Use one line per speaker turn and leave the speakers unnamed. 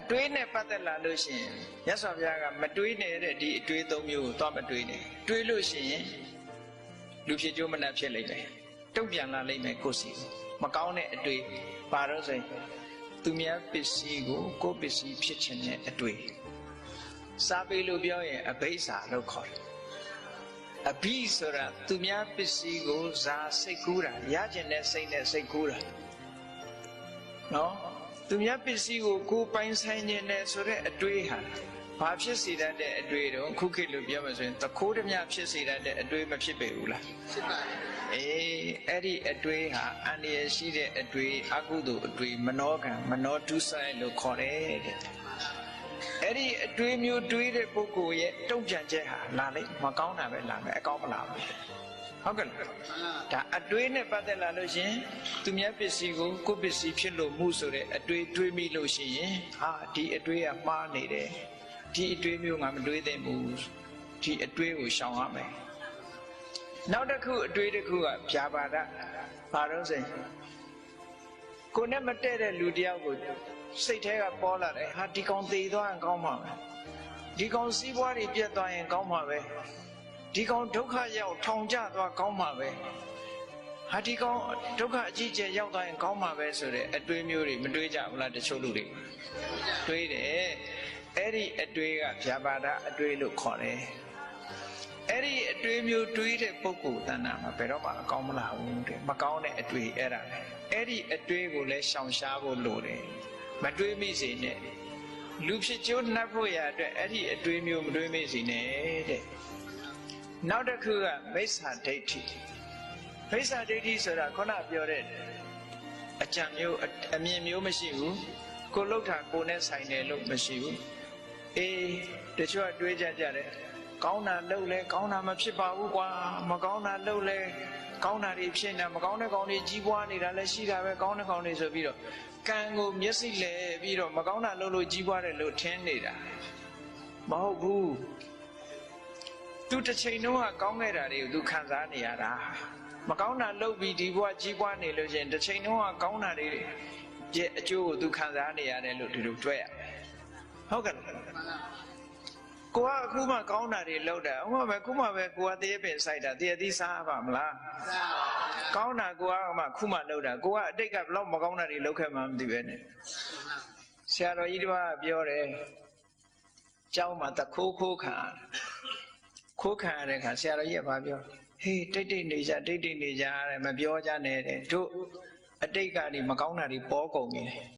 အတွေးနဲ့ပတ်သက်လာလို့ရှိရင်မြတ်စွာဘုရားကမတွေးနဲ့တဲ့ဒီအတွေးသုံးမျိုးကိုသွားမတွေးနဲ့တွေးလို့ရှိရင်လူဖြစ်ကြိုးမနှက်ဖြစ်လိမ့်မယ်တုံ့ပြန်လာလိမ့်မယ်ကိုယ်စီကိုမကောင်းတဲ့အတွေးပါတော့ဆိုရင်သူများပစ္စည်းကိုကိုယ်ပစ္စည်းဖြစ်ခြင်းနဲ့အတွေးစားပေလို့ပြောရင်အဘိဓါလို့ခေါ်တယ်အဘိဆိုတာသူများပစ္စည်းကိုဇာစိတ်ကူးတာရကျင်တဲ့စိတ်နဲ့စိတ်ကူးတာနော် သူများပစ္စည်းကိုကိုယ်ပိုင်ဆိုင်ခြင်းနဲ့ဆိုတဲ့အတွေးဟာဘာဖြစ်စေတတ်တဲ့အတွေးတော့ခုခေတ်လို့ပြောမှဆိုရင်သခိုးဓမြဖြစ်စေတတ်တဲ့အတွေးမဖြစ်ပေဘူးလား
ဖြစ်ပါတယ်
အေးအဲ့ဒီအတွေးဟာအန္တရာယ်ရှိတဲ့အတွေးအကုသိုလ်အတွေးမနောကံမနောဒုဆိုင်လို့ခေါ်တယ်တဲ့အဲ့ဒီအတွေးမျိုးတွေးတဲ့ပုဂ္ဂိုလ်ရဲ့တုံ့ပြန်ချက်ဟာလာလိမ့်မကောင်းတာပဲလာမယ်အကောင်းမလာဘူး ဟုတ်ကဲ့လား
မှန်ပါ
ဒါအတွေးနဲ့ပတ်သက်လာလို့ရှရင်သူများပစ္စည်းကိုကိုယ့်ပစ္စည်းဖြစ်လို့မှုဆိုတဲ့အတွေးတွေးမိလို့ရှိရင်ဟာဒီအတွေးကမှားနေတယ်ဒီအတွေးမျိုးငါမတွေးသင့်ဘူးဒီအတွေးကိုရှောင်ရမယ်နောက်တစ်ခုအတွေးတစ်ခုကဗျာပါဒဘာလို့ဆိုရင်ကိုယ်နဲ့မတည့်တဲ့လူတယောက်ကိုစိတ်ထဲကပေါ်လာတယ်ဟာဒီကောင်သေသွားရင်ကောင်းမှာပဲဒီကောင်စီးပွားတွေပြတ်သွားရင်ကောင်းမှာပဲ ဒီကောင်ဒုက္ခရောက်ထောင်ကျသွားကောင်းမှာပဲဟာဒီကောင်ဒုက္ခအကြီးကျယ်ရောက်သွားရင်ကောင်းမှာပဲဆိုတဲ့အတွေးမျိုးတွေမတွေးကြဘူးလားတချို့လူတွေတွေးတယ်အဲ့ဒီအတွေးကဗျာပါဒအတွေးလို့ခေါ်တယ်အဲ့ဒီအတွေးမျိုးတွေးတဲ့ပုဂ္ဂိုလ်တဏ္ဍာမှာဘယ်တော့မှအကောင်းမလာဘူးတဲ့မကောင်းတဲ့အတွေးအဲ့ဒါပဲအဲ့ဒီအတွေးကိုလည်းရှောင်ရှားဖို့လိုတယ်မတွေးမိစေနဲ့လူဖြစ်ကျိုးနှပ်ဖို့ရအတွက်အဲ့ဒီအတွေးမျိုးမတွေးမိစေနဲ့တဲ့ နောက်တစ်ခုကမိစ္ဆာဒိဋ္ဌိမိစ္ဆာဒိဋ္ဌိဆိုတာခုနပြောတဲ့အကြံမျိုးအအမြင်မျိုးမရှိဘူးကိုလှုပ်တာကိုနဲ့ဆိုင်တယ်လို့မရှိဘူးအေးတချို့ကတွေးကြကြတယ်ကောင်းတာလှုပ်လဲကောင်းတာမဖြစ်ပါဘူးကွာမကောင်းတာလှုပ်လဲကောင်းတာတွေဖြစ်နေမကောင်းတဲ့ကောင်းတွေကြီးပွားနေတာလည်းရှိတာပဲကောင်းတဲ့ကောင်းတွေဆိုပြီးတော့ကံကိုမျက်စိလဲပြီးတော့မကောင်းတာလှုပ်လို့ကြီးပွားတယ်လို့ထင်နေတာမဟုတ်ဘူး သူတစ်ချိန်လုံးကကောင်းခဲ့တာတွေကိုသူခံစားနေရတာမကောင်းတာလှုပ်ပြီးဒီဘဝကြီးပွားနေလို့ရှရင်တစ်ချိန်လုံးကကောင်းတာတွေရဲ့အကျိုးကိုသူခံစားနေရတယ်လို့ဒီလိုတွေ့ရမယ်ဟုတ်ကဲ့လား
မှန်ပါ
ကိုကအခုမှကောင်းတာတွေလောက်တာဥပမာခုမှပဲကိုကတရေပင်စိုက်တာတရေသီးစားပါမလား
သာပါဗျာ
ကောင်းတာကိုကမှခုမှလောက်တာကိုကအတိတ်ကဘယ်တော့မကောင်းတာတွေလောက်ခဲ့မှမသိပဲနဲ့ဆရာတော်ကြီးတစ်ပါးကပြောတယ်ကျောင်းမှာတခိုးခိုးခံရတယ် ခိုးခံရတဲ့ခါဆရာတော်ကြီးကဘာပြောဟေးတိတ်တိတ်နေကြတိတ်တိတ်နေကြတယ်မပြောကြနဲ့တဲ့တို့အတိတ်ကနေမကောင်းတာတွေပေါ်ကုန်ပြီ